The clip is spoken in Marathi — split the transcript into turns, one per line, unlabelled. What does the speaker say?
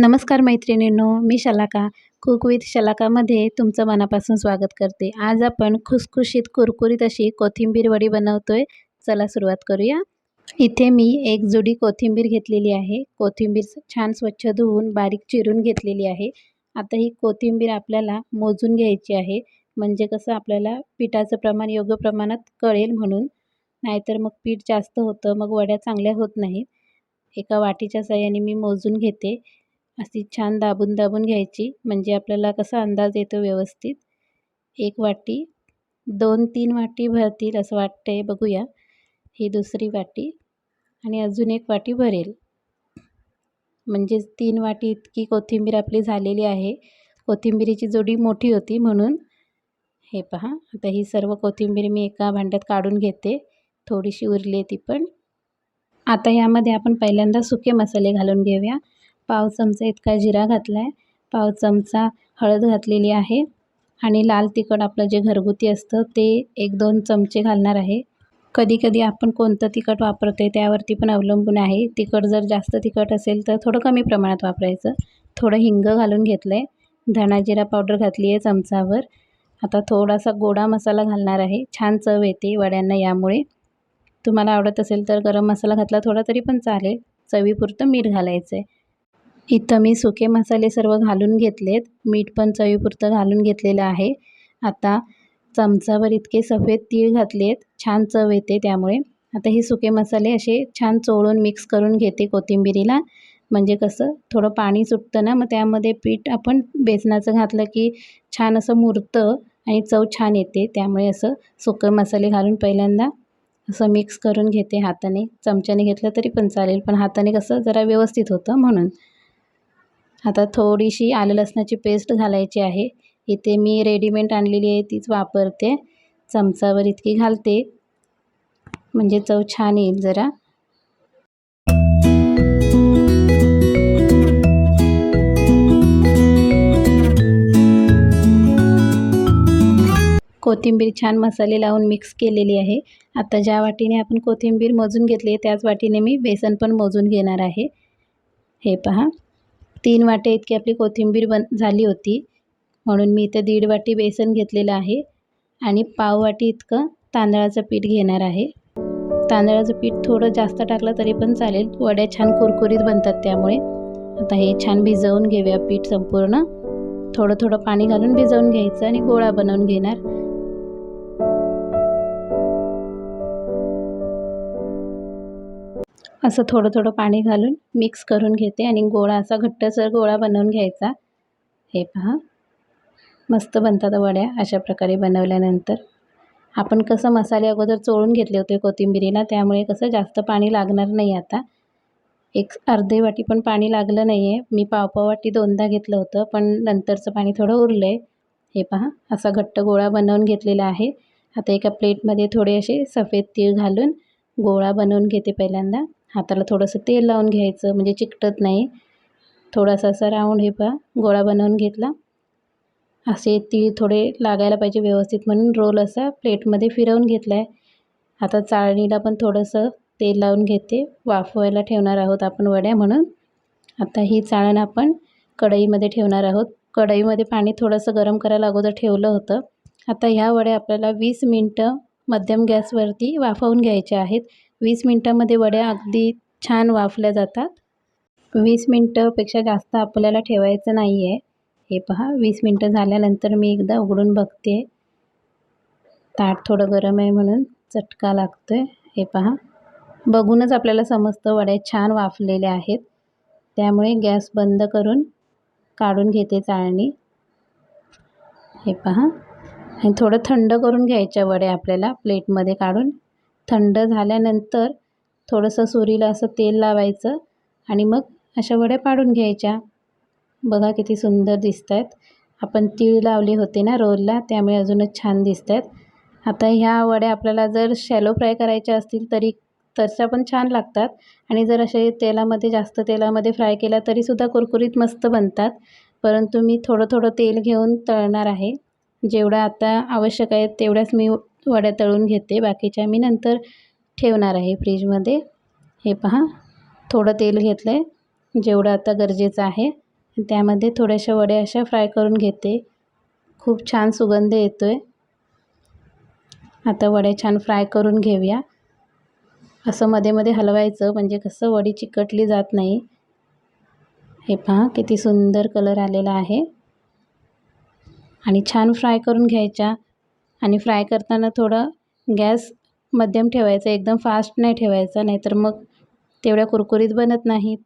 नमस्कार मैत्रिणींनो मी शलाका. कुक विथ शलाकामध्ये तुमचं मनापासून स्वागत करते. आज आपण खुसखुशीत कुरकुरीत अशी कोथिंबीर वडी बनवतो आहे चला सुरुवात करूया. इथे मी एक जुडी कोथिंबीर घेतलेली आहे. कोथिंबीर छान स्वच्छ धुवून बारीक चिरून घेतलेली आहे. आता ही कोथिंबीर आपल्याला मोजून घ्यायची आहे. म्हणजे कसं आपल्याला पिठाचं प्रमाण योग्य प्रमाणात कळेल म्हणून. नाहीतर मग पीठ जास्त होतं मग वड्या चांगल्या होत नाहीत. एका वाटीच्या साह्याने मी मोजून घेते. अशी छान दाबून दाबून घ्यायची. म्हणजे आपल्याला कसा अंदाज येतो व्यवस्थित. एक वाटी दोन तीन वाटी भरतील असं वाटतं आहे बघूया. ही दुसरी वाटी आणि अजून एक वाटी भरेल. म्हणजेच तीन वाटी इतकी कोथिंबीर आपली झालेली आहे. कोथिंबीरीची जोडी मोठी होती म्हणून. हे पहा आता ही सर्व कोथिंबीर मी एका भांड्यात काढून घेते. थोडीशी उरली आहे ती पण. आता यामध्ये आपण पहिल्यांदा सुके मसाले घालून घेऊया. पाव चमचा इतका जिरा घातला आहे पाव चमचा हळद घातलेली आहे आणि लाल तिखट आपलं जे घरगुती असतं ते एक दोन चमचे घालणार आहे. कधी कधी आपण कोणतं तिखट वापरतो आहे त्यावरती पण अवलंबून आहे. तिखट जर जास्त तिखट असेल तर थोडं कमी प्रमाणात वापरायचं. थोडं हिंग घालून घेतलं आहे धणा जिरा पावडर घातली आहे चमचावर. आता थोडासा गोडा मसाला घालणार आहे. छान चव येते वड्यांना यामुळे. तुम्हाला आवडत असेल तर गरम मसाला घातला थोडा तरी पण चालेल. चवीपुरतं मीठ घालायचं आहे इथं मी सुके मसाले सर्व घालून घेतलेत. मीठ पण चवीपुरतं घालून घेतलेलं आहे. आता चमचावर इतके सफेद तीळ घातले आहेत छान चव येते त्यामुळे. आता हे सुके मसाले असे छान चोळून मिक्स करून घेते कोथिंबिरीला. म्हणजे कसं थोडं पाणी सुटतं ना मग त्यामध्ये पीठ आपण बेसनाचं घातलं की छान असं मुरतं आणि चव छान येते. त्यामुळे असं सुके मसाले घालून पहिल्यांदा असं मिक्स करून घेते हाताने. चमच्याने घेतलं तरी पण चालेल पण हाताने कसं जरा व्यवस्थित होतं म्हणून. आता थोडीशी आलं लसणाची पेस्ट घालायची आहे. इथे मी रेडीमेड आणलेली आहे तीच वापरते. चमचावर इतकी घालते. म्हणजे चव छान येईल जरा. कोथिंबीर छान मसाले लावून मिक्स केलेली आहे. आता ज्या वाटीने आपण कोथिंबीर मोजून घेतली आहे त्याच वाटीने मी बेसन पण मोजून घेणार आहे. हे पहा. तीन वाटे इतकी आपली कोथिंबीर बन झाली होती. म्हणून मी इथं दीड वाटी बेसन घेतलेलं आहे आणि पाव वाटी इतकं तांदळाचं पीठ घेणार आहे. तांदळाचं पीठ थोडं जास्त टाकलं तरी पण चालेल. वड्या छान कुरकुरीत बनतात त्यामुळे. आता हे छान भिजवून घेऊया पीठ संपूर्ण. थोडं थोडं पाणी घालून भिजवून घ्यायचं आणि गोळा बनवून घेणार. असं थोडं थोडं पाणी घालून मिक्स करून घेते आणि गोळा असा घट्टसर गोळा बनवून घ्यायचा. हे पहा. मस्त बनतात वड्या अशा प्रकारे बनवल्यानंतर. आपण कसं मसाले अगोदर चोळून घेतले होते कोथिंबिरीला त्यामुळे कसं जास्त पाणी लागणार नाही आता. एक अर्धे वाटी पण पाणी लागलं नाही आहे मी पावपाव वाटी दोनदा घेतलं होतं पण नंतरचं पाणी थोडं उरलं आहे हे पहा असा घट्ट गोळा बनवून घेतलेला आहे. आता एका प्लेटमध्ये थोडे असे सफेद तीळ घालून गोळा बनवून घेते पहिल्यांदा. हाताला थोडंसं तेल लावून घ्यायचं म्हणजे चिकटत नाही. थोडासा असा राऊंड हे पहा गोळा बनवून घेतला. असे ती थोडे लागायला पाहिजे व्यवस्थित म्हणून रोल असा प्लेटमध्ये फिरवून घेतला आहे आता चाळणीला पण थोडंसं तेल लावून घेते. वाफवायला ठेवणार आहोत आपण वड्या म्हणून. आता ही चाळण आपण कढईमध्ये ठेवणार आहोत. कढईमध्ये पाणी थोडंसं गरम करायला अगोदर ठेवलं होतं. आता ह्या वड्या आपल्याला वीस मिनटं मध्यम गॅसवरती वाफवून घ्यायच्या आहेत. वीस मिनटामध्ये वड्या अगदी छान वाफल्या जातात. वीस मिनटंपेक्षा जास्त आपल्याला ठेवायचं नाही आहे हे पहा वीस मिनटं झाल्यानंतर मी एकदा उघडून बघते. ताट थोडं गरम आहे म्हणून चटका लागतो आहे हे पहा बघूनच आपल्याला समजतं वड्या छान वाफलेल्या आहेत. त्यामुळे गॅस बंद करून काढून घेते चाळणी. हे पहा आणि थोडं थंड करून घ्यायच्या वड्या आपल्याला प्लेटमध्ये काढून. थंड झाल्यानंतर थोडंसं सुरीला असं तेल लावायचं आणि मग अशा वड्या पाडून घ्यायच्या. बघा किती सुंदर दिसत आहेत आपण तीळ लावले होते ना रोलला त्यामुळे अजूनच छान दिसत आहेत आता ह्या वड्या आपल्याला जर शॅलो फ्राय करायच्या असतील तरी तशा पण छान लागतात. आणि जर असे तेलामध्ये जास्त तेलामध्ये फ्राय केल्या तरीसुद्धा कुरकुरीत मस्त बनतात. परंतु मी थोडं थोडं तेल घेऊन तळणार आहे. जेवढं आता आवश्यक आहे तेवढ्याच मी वड्या तळून घेते. बाकीच्या मी नंतर ठेवणार आहे फ्रीजमध्ये. हे पहा थोडं तेल घेतलं आहे जेवढं आता गरजेचं आहे. त्यामध्ये थोड्याशा वड्या अशा फ्राय करून घेते. खूप छान सुगंध येतो आहे आता वड्या छान फ्राय करून घेऊया. असं मध्ये मध्ये हलवायचं म्हणजे कसं वडी चिकटली जात नाही. हे पहा किती सुंदर कलर आलेला आहे. आणि छान फ्राय करून घ्यायच्या. आणि फ्राय करताना थोडं गॅस मध्यम ठेवायचा एकदम फास्ट नाही ठेवायचा नाहीतर मग तेवढ्या कुरकुरीत बनत नाहीत.